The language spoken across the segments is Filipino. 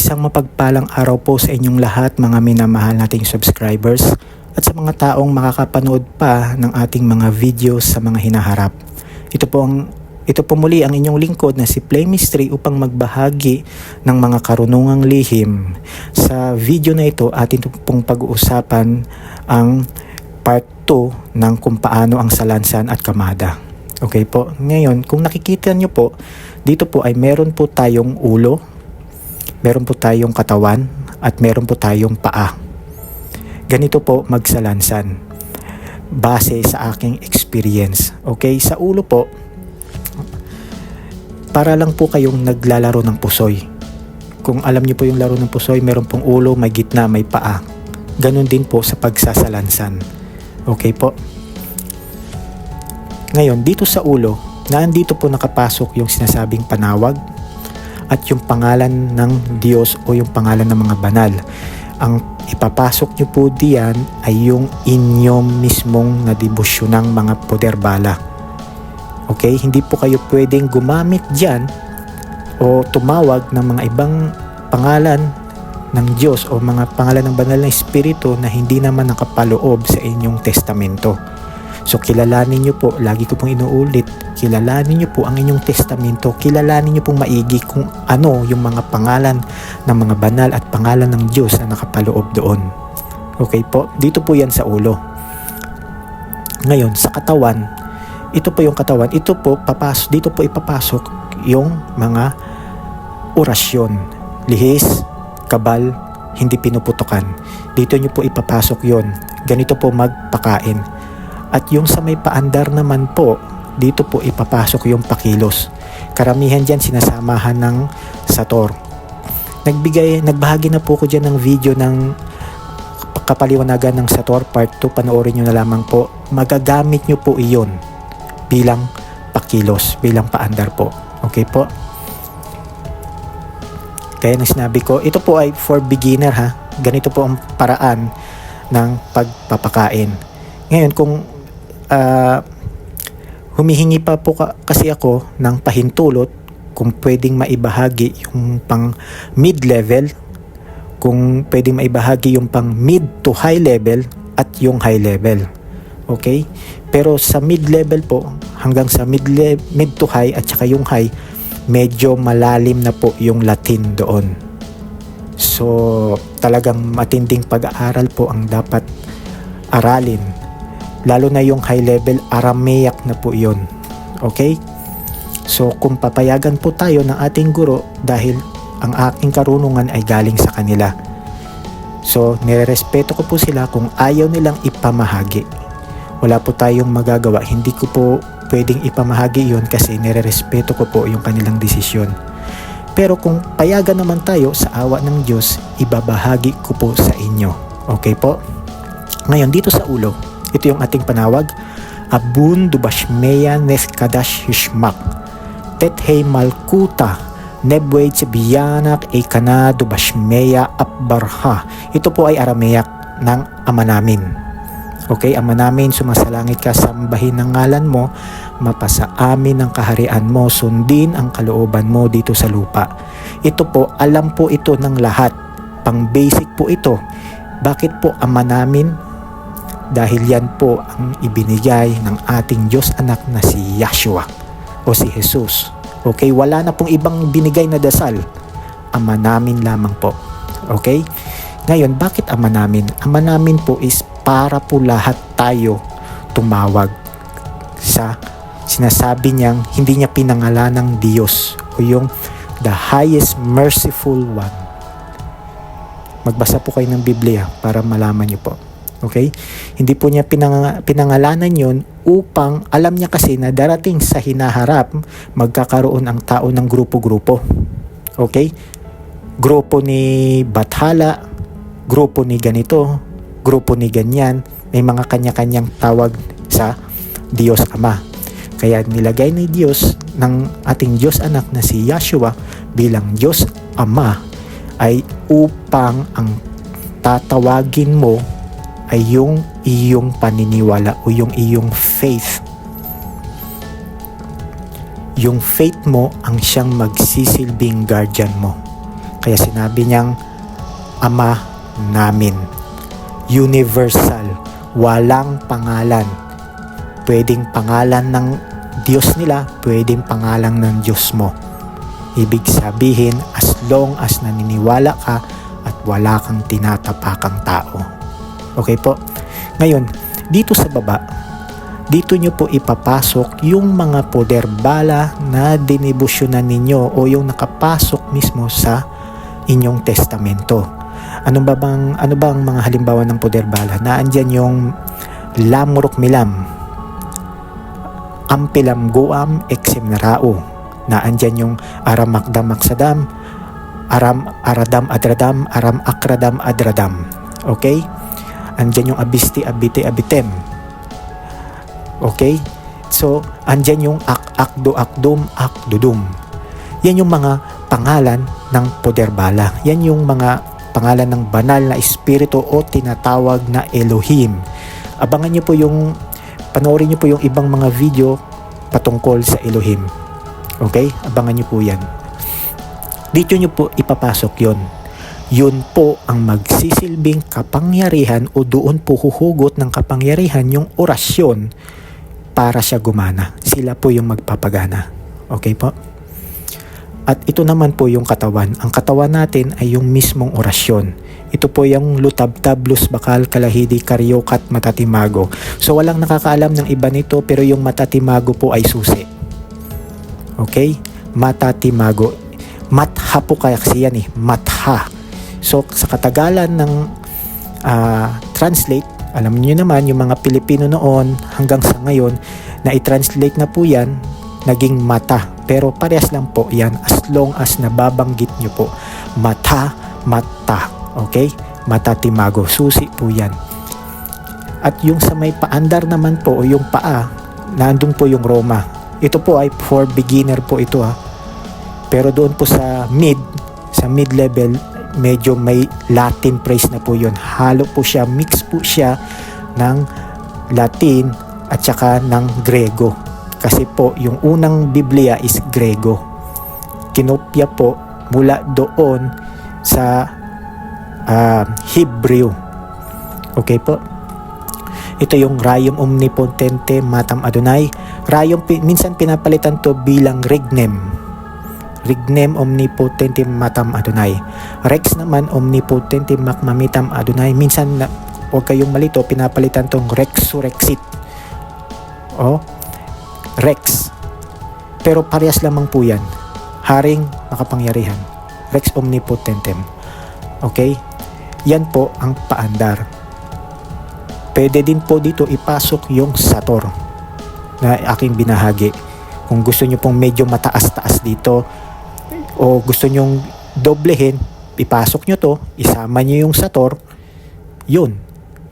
Isang mapagpalang araw po sa inyong lahat mga minamahal nating subscribers at sa mga taong makakapanood pa ng ating mga videos sa mga hinaharap. Ito po ang ito po muli ang inyong lingkod na si Play Mystery upang magbahagi ng mga karunungang lihim. Sa video na ito atin pong pag-uusapan ang part 2 ng kung paano ang salansan at kamada. Okay po. Ngayon, kung nakikita nyo po, dito po ay meron po tayong ulo, meron po tayong katawan, at meron po tayong paa. Ganito po magsalansan base sa aking experience. Okay, sa ulo po, para lang po kayong naglalaro ng pusoy. Kung alam niyo po yung laro ng pusoy, meron pong ulo, may gitna, may paa. Ganon din po sa pagsasalansan. Okay po? Ngayon, dito sa ulo, naandito po nakapasok yung sinasabing panawag at yung pangalan ng Diyos o yung pangalan ng mga banal. Ang ipapasok nyo po diyan ay yung inyong mismong nadibusyon ng mga poder bala Okay? Hindi po kayo pwedeng gumamit dyan o tumawag ng mga ibang pangalan ng Diyos o mga pangalan ng banal na Espiritu na hindi naman nakapaloob sa inyong testamento. So kilalanin nyo po, lagi ko pong inuulit, kilalanin nyo po ang inyong testamento, kilalanin nyo pong maigi kung ano yung mga pangalan ng mga banal at pangalan ng Diyos na nakapaloob doon. Okay po, dito po yan sa ulo. Ngayon, sa katawan, ito po yung katawan. Ito po, papasok, dito po ipapasok yung mga orasyon. Lihis, kabal, hindi pinuputukan. Dito nyo po ipapasok yon. Ganito po magpakain. At yung sa may paandar naman po, dito po ipapasok yung pakilos. Karamihan dyan sinasamahan ng sator. Nagbigay, nagbahagi na po ko dyan ng video ng kapaliwanagan ng Sator Part 2. Panoorin nyo na lamang po. Magagamit nyo po iyon bilang pakilos, bilang paandar po. Okay po? Kaya nang sinabi ko, ito po ay for beginner ha. Ganito po ang paraan ng pagpapakain. Ngayon, kung uh, humihingi pa po ka, kasi ako ng pahintulot, kung pwedeng maibahagi yung pang mid-level, kung pwedeng maibahagi yung pang mid to high level at yung high level. Okay? Pero sa mid-level po, hanggang sa mid, mid to high at saka yung high, medyo malalim na po yung Latin doon. So, talagang matinding pag-aaral po ang dapat aralin. Lalo na yung high level, Aramaic na po yun. Okay? So, kung papayagan po tayo ng ating guro dahil ang aking karunungan ay galing sa kanila. So, nirerespeto ko po sila kung ayaw nilang ipamahagi wala po tayong magagawa. Hindi ko po pwedeng ipamahagi yon kasi nirerespeto ko po yung kanilang desisyon. Pero kung payagan naman tayo sa awa ng Diyos, ibabahagi ko po sa inyo. Okay po? Ngayon, dito sa ulo, ito yung ating panawag. Abun dubashmeya neskadash hishmak. Tethey malkuta nebwed biyanak e kana dubashmeya apbarha. Ito po ay Aramaic ng ama namin. Okay, Ama namin, sumasalangit ka, sambahin ng ngalan mo, mapasa amin ang kaharian mo, sundin ang kalooban mo dito sa lupa. Ito po, alam po ito ng lahat. Pang basic po ito. Bakit po Ama namin? Dahil yan po ang ibinigay ng ating Diyos anak na si Yahshua o si Jesus. Okay, wala na pong ibang binigay na dasal. Ama namin lamang po. Okay? Ngayon, bakit ama namin? Ama namin po is para po lahat tayo tumawag sa sinasabi niyang hindi niya pinangalan ng Diyos o yung the highest merciful one. Magbasa po kayo ng Biblia para malaman niyo po. Okay? Hindi po niya pinang, pinangalanan yon upang alam niya kasi na darating sa hinaharap magkakaroon ang tao ng grupo-grupo. Okay? Grupo ni Bathala, grupo ni ganito, grupo ni ganyan, may mga kanya-kanyang tawag sa Diyos Ama. Kaya nilagay ni Diyos ng ating Diyos anak na si Yahshua bilang Diyos Ama ay upang ang tatawagin mo ay yung iyong paniniwala o yung iyong faith. Yung faith mo ang siyang magsisilbing guardian mo. Kaya sinabi niyang Ama namin. Universal. Walang pangalan. Pwedeng pangalan ng Diyos nila, pwedeng pangalan ng Diyos mo. Ibig sabihin, as long as naniniwala ka at wala kang tinatapakang tao. Okay po? Ngayon, dito sa baba, dito nyo po ipapasok yung mga poder bala na dinibusyonan ninyo o yung nakapasok mismo sa inyong testamento. Ano ba bang ano bang mga halimbawa ng poder bala? Naandyan yung lamurok milam, ampilam guam exim narao. Naandyan yung aram makdam maksadam, aram aradam adradam, aram akradam adradam. Okay? Andyan yung abisti abite abitem. Okay? So, andyan yung ak akdo akdum akdudum. Yan yung mga pangalan ng poder bala. Yan yung mga pangalan ng banal na espiritu o tinatawag na Elohim. Abangan nyo po yung, panoorin nyo po yung ibang mga video patungkol sa Elohim. Okay? Abangan nyo po yan. Dito nyo po ipapasok yon. Yun po ang magsisilbing kapangyarihan o doon po huhugot ng kapangyarihan yung orasyon para siya gumana. Sila po yung magpapagana. Okay po? At ito naman po yung katawan. Ang katawan natin ay yung mismong orasyon. Ito po yung lutab-tab, bakal, kalahidi, karyokat, matatimago. So walang nakakaalam ng iba nito pero yung matatimago po ay susi. Okay? Matatimago. Matha po kaya kasi yan eh. Matha. So sa katagalan ng ah, translate, alam niyo naman yung mga Pilipino noon hanggang sa ngayon na i-translate na po yan naging mata. Pero parehas lang po yan as long as nababanggit nyo po. Mata, mata. Okay? Mata timago. Susi po yan. At yung sa may paandar naman po o yung paa, nandun po yung Roma. Ito po ay for beginner po ito ha. Pero doon po sa mid, sa mid level, medyo may Latin phrase na po yun. Halo po siya, mix po siya ng Latin at saka ng Grego. Kasi po, yung unang Biblia is Grego. Kinopya po mula doon sa ah, Hebrew. Okay po? Ito yung Rayum Omnipotente Matam Adonai. Rayum, minsan pinapalitan to bilang Regnem. Regnem Omnipotente Matam Adonai. Rex naman Omnipotente Makmamitam Adonai. Minsan, na, huwag kayong malito, pinapalitan tong Rexurexit. O, Rex. Pero parehas lamang po yan. Haring makapangyarihan. Rex Omnipotentem. Okay? Yan po ang paandar. Pwede din po dito ipasok yung Sator na aking binahagi. Kung gusto nyo pong medyo mataas-taas dito o gusto nyong doblehin, ipasok nyo to, isama nyo yung Sator, yun.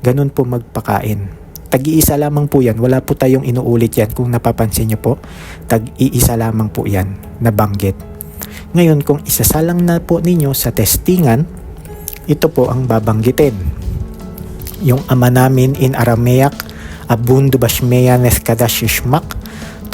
Ganun po magpakain. Tag-iisa lamang po yan. Wala po tayong inuulit yan kung napapansin nyo po. Tag-iisa lamang po yan na banggit. Ngayon, kung isasalang na po ninyo sa testingan, ito po ang babanggitin. Yung ama namin in Aramaic, Abundo Bashmea Neskadash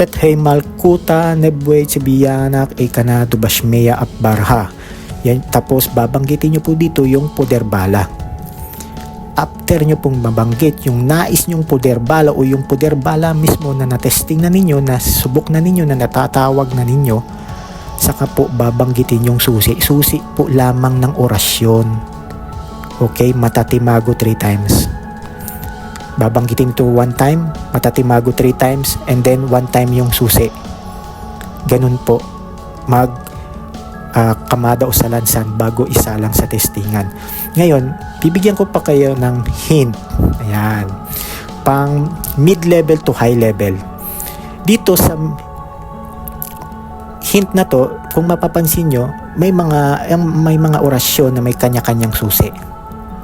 Tethay Malkuta Nebwe Tsibiyanak Ikanado Bashmea at Barha. Yan, tapos babanggitin nyo po dito yung poder bala after nyo pong mabanggit yung nais nyong poder bala o yung poder bala mismo na natesting na ninyo, na subok na ninyo, na natatawag na ninyo, saka po babanggitin yung susi. Susi po lamang ng orasyon. Okay, matatimago three times. Babanggitin to one time, matatimago three times, and then one time yung susi. Ganun po. Mag ah, kamada o salansan bago isalang sa testingan. Ngayon, bibigyan ko pa kayo ng hint. Ayan. Pang mid-level to high level. Dito sa hint na to, kung mapapansin nyo, may mga may mga orasyon na may kanya-kanyang susi.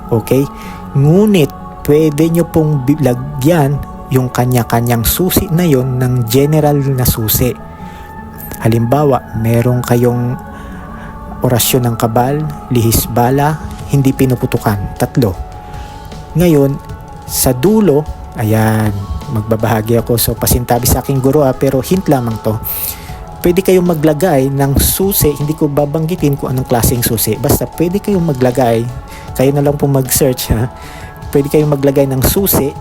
Okay? Ngunit pwede nyo pong lagyan yung kanya-kanyang susi na yon ng general na susi. Halimbawa, meron kayong orasyon ng kabal, lihis bala, hindi pinuputukan. Tatlo. Ngayon, sa dulo, ayan, magbabahagi ako. So, pasintabi sa aking guro ah, pero hint lamang to. pwede kayong maglagay ng susi, hindi ko babanggitin kung anong klaseng susi. Basta pwede kayong maglagay, kayo na lang po mag-search ha. Pwede kayong maglagay ng susi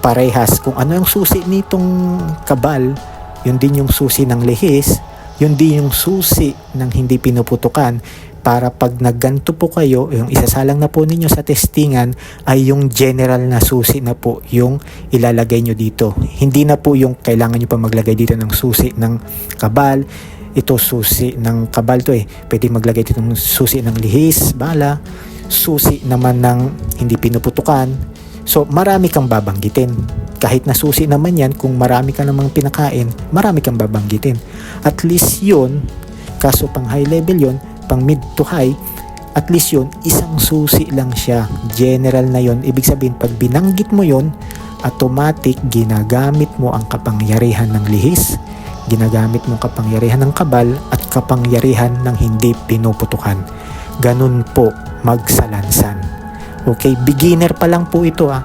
parehas. Kung ano yung susi nitong kabal, yun din yung susi ng lihis, yun din yung susi ng hindi pinuputukan para pag nagganto po kayo, yung isasalang na po ninyo sa testingan ay yung general na susi na po yung ilalagay nyo dito. Hindi na po yung kailangan nyo pa maglagay dito ng susi ng kabal, ito susi ng kabal to eh. Pwede maglagay dito ng susi ng lihis, bala, susi naman ng hindi pinuputukan. So marami kang babanggitin. Kahit na susi naman yan, kung marami ka namang pinakain, marami kang babanggitin. At least yun, kaso pang high level yun, pang mid to high, at least yun, isang susi lang siya. General na yun. Ibig sabihin, pag binanggit mo yun, automatic ginagamit mo ang kapangyarihan ng lihis, ginagamit mo ang kapangyarihan ng kabal, at kapangyarihan ng hindi pinuputukan. Ganun po magsalansan. Okay, beginner pa lang po ito ah.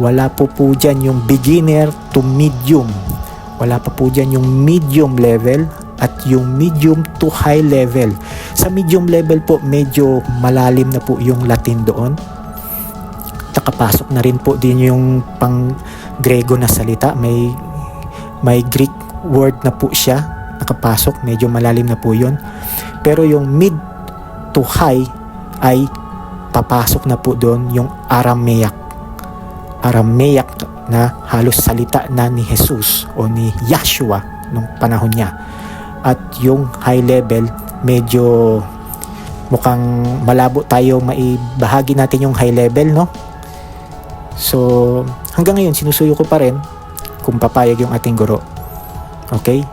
Wala po po dyan yung beginner to medium. Wala pa po dyan yung medium level at yung medium to high level. Sa medium level po, medyo malalim na po yung Latin doon. Nakapasok na rin po din yung pang Grego na salita. May, may Greek word na po siya. Nakapasok, medyo malalim na po yun. Pero yung mid to high ay papasok na po doon yung Aramaic. Aramaic na halos salita na ni Jesus o ni Yahshua nung panahon niya. At yung high level, medyo mukhang malabo tayo maibahagi natin yung high level, no? So, hanggang ngayon, sinusuyo ko pa rin kung papayag yung ating guro. Okay?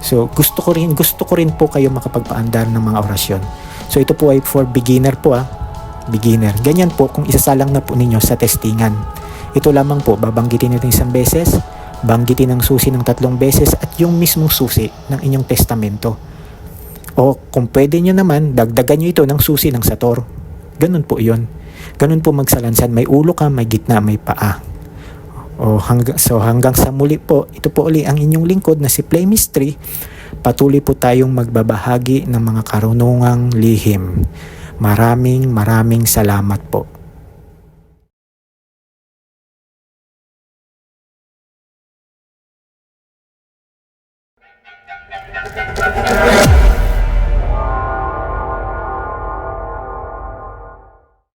So, gusto ko rin, gusto ko rin po kayo makapagpaandar ng mga orasyon. So, ito po ay for beginner po ah. Beginner. Ganyan po kung isasalang na po ninyo sa testingan. Ito lamang po, babanggitin natin isang beses, banggitin ang susi ng tatlong beses at yung mismong susi ng inyong testamento. O kung pwede nyo naman, dagdagan nyo ito ng susi ng sator. Ganun po yon. Ganun po magsalansan. May ulo ka, may gitna, may paa. O hanggang, so hanggang sa muli po, ito po uli ang inyong lingkod na si Play Mystery. Patuloy po tayong magbabahagi ng mga karunungang lihim. Maraming maraming salamat po.